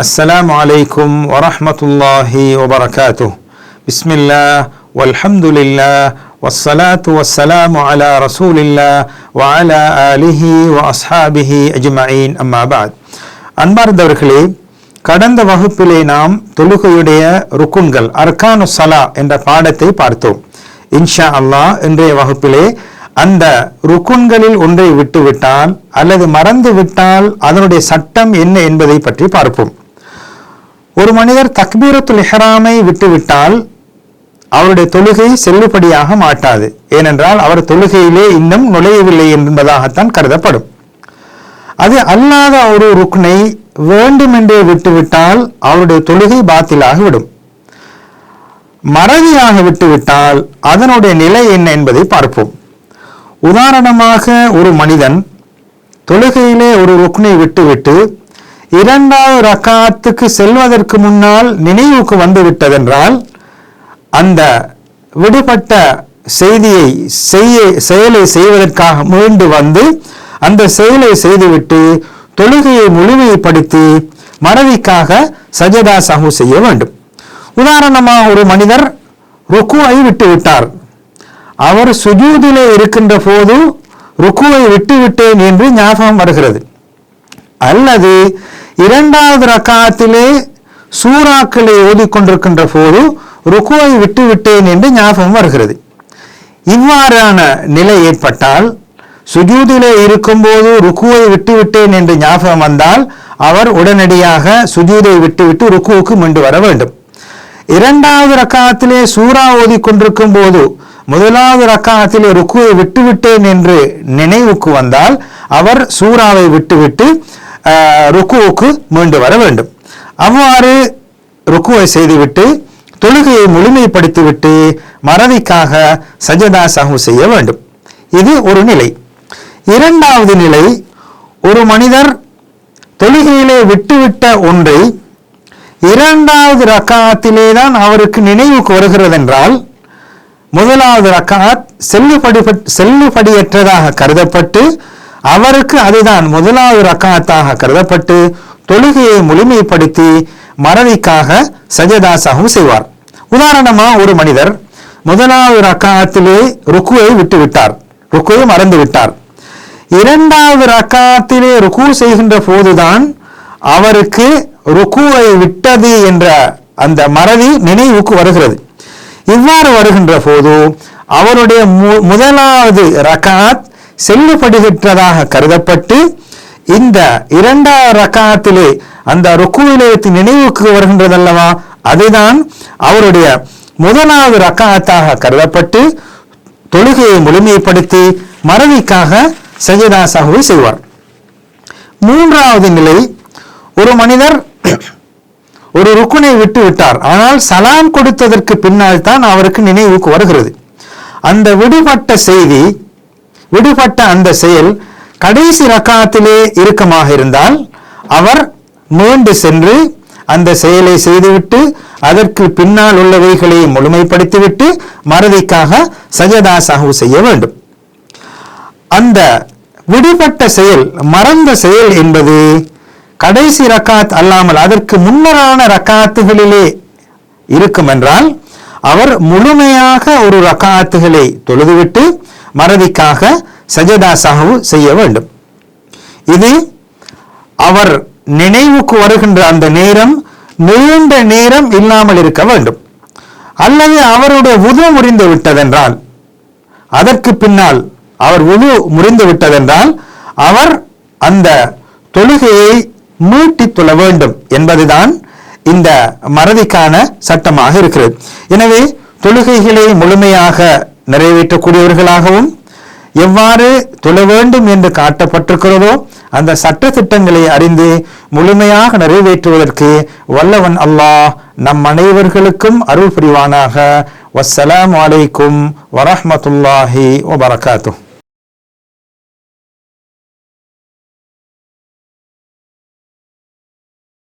السلام عليكم ورحمة الله وبركاته بسم الله والحمد لله والصلاة والسلام على رسول الله وعلى آله وأصحابه أجمعين أما بعد அன்பார்ந்தவர்களே கடந்த வகுப்பிலே நாம் தொழுகையுடைய ருக்குன்கள் அர்கானு சலா என்ற பாடத்தை பார்த்தோம் இன்ஷா அல்லாஹ் இன்றைய வகுப்பிலே அந்த ருக்குன்களில் ஒன்றை விட்டுவிட்டால் அல்லது மறந்து விட்டால் அதனுடைய சட்டம் என்ன என்பதை பற்றி பார்ப்போம் ஒரு மனிதர் தக்பீரத்துல் இஹ்ராமை விட்டுவிட்டால் அவருடைய தொழுகை செல்லுபடியாக மாட்டாது. ஏனென்றால் அவர் தொழுகையிலே இன்னும் நுழையவில்லை என்பதாகத்தான் கருதப்படும். அது அல்லாத ஒரு ருக்னை வேண்டுமென்றே விட்டுவிட்டால் அவருடைய தொழுகை பாத்திலாகிவிடும். மறதியாக விட்டுவிட்டால் அதனுடைய நிலை என்ன என்பதை பார்ப்போம். உதாரணமாக ஒரு மனிதன் தொழுகையிலே ஒரு ருக்னை விட்டுவிட்டு இரண்டாவது ரக்காத்துக்கு செல்வதற்கு முன்னால் நினைவுக்கு வந்து விட்டதென்றால் அந்த விடுபட்ட செய்தியை செய்ய செயலை செய்வதற்காக மீண்டு வந்து அந்த செயலை செய்துவிட்டு தொழுகையை முழுமைப்படுத்தி மனைவிக்காக சஜதா சஹு செய்ய வேண்டும். உதாரணமாக ஒரு மனிதர் ருக்குவை விட்டு விட்டார் அவர் சுஜூதிலே இருக்கின்ற போது ருக்குவை விட்டு விட்டேன் என்று ஞாபகம் வருகிறது. அல்லது இரண்டாவது ரக்காத்திலே சூறாக்களை ஓதிக்கொண்டிருக்கின்ற போது ருக்குவை விட்டு விட்டேன் என்று ஞாபகம் வருகிறது. இவ்வாறான நிலை ஏற்பட்டால் சுஜூதிலே இருக்கும்போது ருக்குவை விட்டு விட்டேன் என்று ஞாபகம் வந்தால் அவர் உடனடியாக சுஜூதை விட்டுவிட்டு ருக்குவுக்கு மீண்டு வர வேண்டும். இரண்டாவது ரக்காத்திலே சூறா ஓதி கொண்டிருக்கும் போது முதலாவது ரக்காத்திலே ருக்குவை விட்டுவிட்டேன் என்று நினைவுக்கு வந்தால் அவர் சூறாவை விட்டுவிட்டு ருக்குவுக்கு மீண்டு வர வேண்டும். அவ்வாறு ருக்குவை செய்துவிட்டு தொழுகையை முழுமைப்படுத்திவிட்டு மறவிக்காக சஜதா சாகு செய்ய வேண்டும். இது ஒரு நிலை. இரண்டாவது நிலை ஒரு மனிதர் தொழுகையிலே விட்டுவிட்ட ஒன்றை இரண்டாவது ரக்காத்திலே தான் அவருக்கு நினைவுக்கு வருகிறது என்றால் முதலாவது ரக்காத் செல்லுபடி செல்லுபடியற்றதாக கருதப்பட்டு அவருக்கு அதுதான் முதலாவது ரக்காத்தாக கருதப்பட்டு தொழுகையை முழுமைப்படுத்தி மறதிக்காக சஜதாசாகவும் செய்வார். உதாரணமா ஒரு மனிதர் முதலாவது ரக்காத்திலே ருக்குவை விட்டு விட்டார் ருக்குவை மறந்து விட்டார் இரண்டாவது ரக்காத்திலே ருக்கு செய்கின்ற போதுதான் அவருக்கு ருக்குவை விட்டது என்ற அந்த மறதி நினைவுக்கு வருகிறது. இவ்வாறு வருகின்ற போது அவருடைய முதலாவது ரகாத் செல்லுபடுகின்றதாக கருதப்பட்டு இந்த இரண்டாவது ரக்காத்திலே அந்த ருக்குவிலே நினைவுக்கு வருகின்றதல்லவா? அதுதான் அவருடைய முதலாவது ரக்காத்தாக கருதப்பட்டு தொழுகையை முழுமைப்படுத்தி மறவிக்காக சஜிதா சகுவை செய்வார். மூன்றாவது நிலை ஒரு மனிதர் ஒரு ருக்குனை விட்டு விட்டார் ஆனால் சலாம் கொடுத்ததற்கு பின்னால் தான் அவருக்கு நினைவுக்கு வருகிறது. அந்த விடுபட்ட செய்தி விடுபட்ட அந்த செயல் கடைசி ரக்காத்திலே இறுக்கமாக இருந்தால் அவர் மீண்டு சென்று அந்த செயலை செய்துவிட்டு அதற்கு பின்னால் உள்ளவைகளை முழுமைப்படுத்திவிட்டு மறதிக்காக சஜதா சாகு செய்ய வேண்டும். அந்த விடுபட்ட செயல் மறந்த செயல் என்பது கடைசி ரக்காத் அல்லாமல் அதற்கு முன்னரான ரக்காத்துகளிலே இருக்கும் என்றால் அவர் முழுமையாக ஒரு ரக்காத்துகளை தொழுதுவிட்டு மறதிக்காக சஜதா சஹவு செய்ய வேண்டும். இது அவர் நினைவுக்கு வருகின்ற அந்த நேரம் நீண்ட நேரம் இல்லாமல் இருக்க வேண்டும். அல்லது அவருடைய உது முறிந்து விட்டதென்றால் அதற்கு பின்னால் அவர் உது முறிந்து விட்டதென்றால் அவர் அந்த தொழுகையை மீட்டி தொழ வேண்டும் என்பதுதான் இந்த மறதிக்கான சட்டமாக இருக்கிறது. எனவே தொழுகைகளை முழுமையாக நிறைவேற்றக்கூடியவர்களாகவும் எவ்வாறு தொழ வேண்டும் என்று காட்டப்பட்டிருக்கிறதோ அந்த சட்ட திட்டங்களை அறிந்து முழுமையாக நிறைவேற்றுவதற்கு வல்லவன் அல்லாஹ் நம் அனைவர்களுக்கும் அருள் புரிவானாக. வசலாம் வலைக்கும் வரஹமத்துல்லாஹி வபரகாத்து